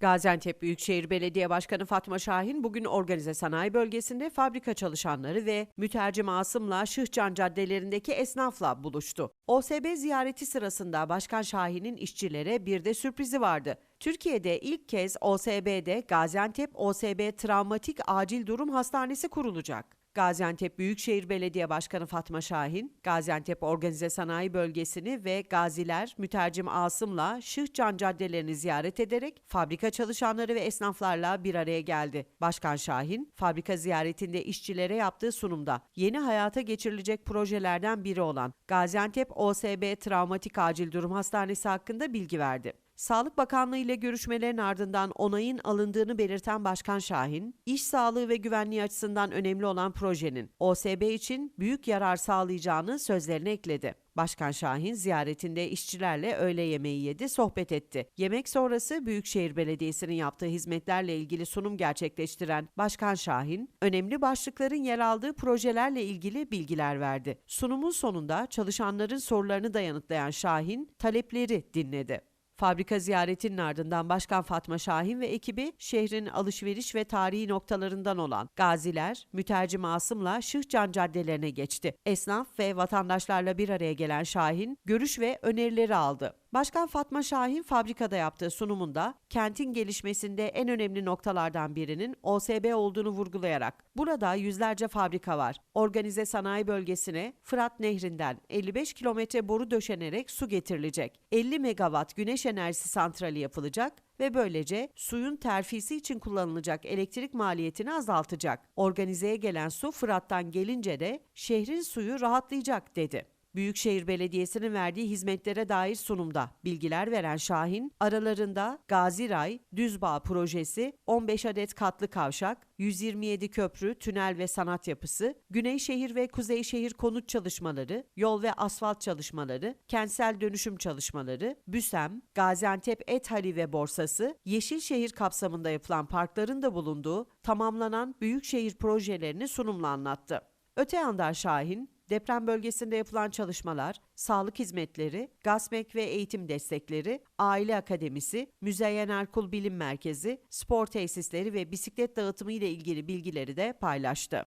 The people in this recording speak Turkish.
Gaziantep Büyükşehir Belediye Başkanı Fatma Şahin bugün organize sanayi bölgesinde fabrika çalışanları ve mütercim Asım'la Şıhcan caddelerindeki esnafla buluştu. OSB ziyareti sırasında Başkan Şahin'in işçilere bir de sürprizi vardı. Türkiye'de ilk kez OSB'de Gaziantep OSB Travmatik Acil Durum Hastanesi kurulacak. Gaziantep Büyükşehir Belediye Başkanı Fatma Şahin, Gaziantep Organize Sanayi Bölgesi'ni ve Gaziler Mütercim Asım'la Şıhcan caddelerini ziyaret ederek fabrika çalışanları ve esnaflarla bir araya geldi. Başkan Şahin, fabrika ziyaretinde işçilere yaptığı sunumda yeni hayata geçirilecek projelerden biri olan Gaziantep OSB Travmatik Acil Durum Hastanesi hakkında bilgi verdi. Sağlık Bakanlığı ile görüşmelerin ardından onayın alındığını belirten Başkan Şahin, iş sağlığı ve güvenliği açısından önemli olan projenin OSB için büyük yarar sağlayacağını sözlerine ekledi. Başkan Şahin ziyaretinde işçilerle öğle yemeği yedi, sohbet etti. Yemek sonrası Büyükşehir Belediyesi'nin yaptığı hizmetlerle ilgili sunum gerçekleştiren Başkan Şahin, önemli başlıkların yer aldığı projelerle ilgili bilgiler verdi. Sunumun sonunda çalışanların sorularını da yanıtlayan Şahin, talepleri dinledi. Fabrika ziyaretinin ardından Başkan Fatma Şahin ve ekibi şehrin alışveriş ve tarihi noktalarından olan Gaziler, Mütercim Asım'la Şıhcan caddelerine geçti. Esnaf ve vatandaşlarla bir araya gelen Şahin, görüş ve önerileri aldı. Başkan Fatma Şahin fabrikada yaptığı sunumunda kentin gelişmesinde en önemli noktalardan birinin OSB olduğunu vurgulayarak burada yüzlerce fabrika var. Organize sanayi bölgesine Fırat Nehri'nden 55 kilometre boru döşenerek su getirilecek. 50 megawatt güneş enerjisi santrali yapılacak ve böylece suyun terfisi için kullanılacak elektrik maliyetini azaltacak. Organizeye gelen su Fırat'tan gelince de şehrin suyu rahatlayacak dedi. Büyükşehir Belediyesi'nin verdiği hizmetlere dair sunumda bilgiler veren Şahin, aralarında Gaziray, Düzbağ projesi, 15 adet katlı kavşak, 127 köprü, tünel ve sanat yapısı, Güneyşehir ve Kuzeyşehir konut çalışmaları, yol ve asfalt çalışmaları, kentsel dönüşüm çalışmaları, BÜSEM, Gaziantep Et Hali ve Borsası, Yeşilşehir kapsamında yapılan parkların da bulunduğu tamamlanan büyükşehir projelerini sunumla anlattı. Öte yandan Şahin, deprem bölgesinde yapılan çalışmalar, sağlık hizmetleri, GASMEK ve eğitim destekleri, aile akademisi, Müzeyyen Erkul Bilim Merkezi, spor tesisleri ve bisiklet dağıtımı ile ilgili bilgileri de paylaştı.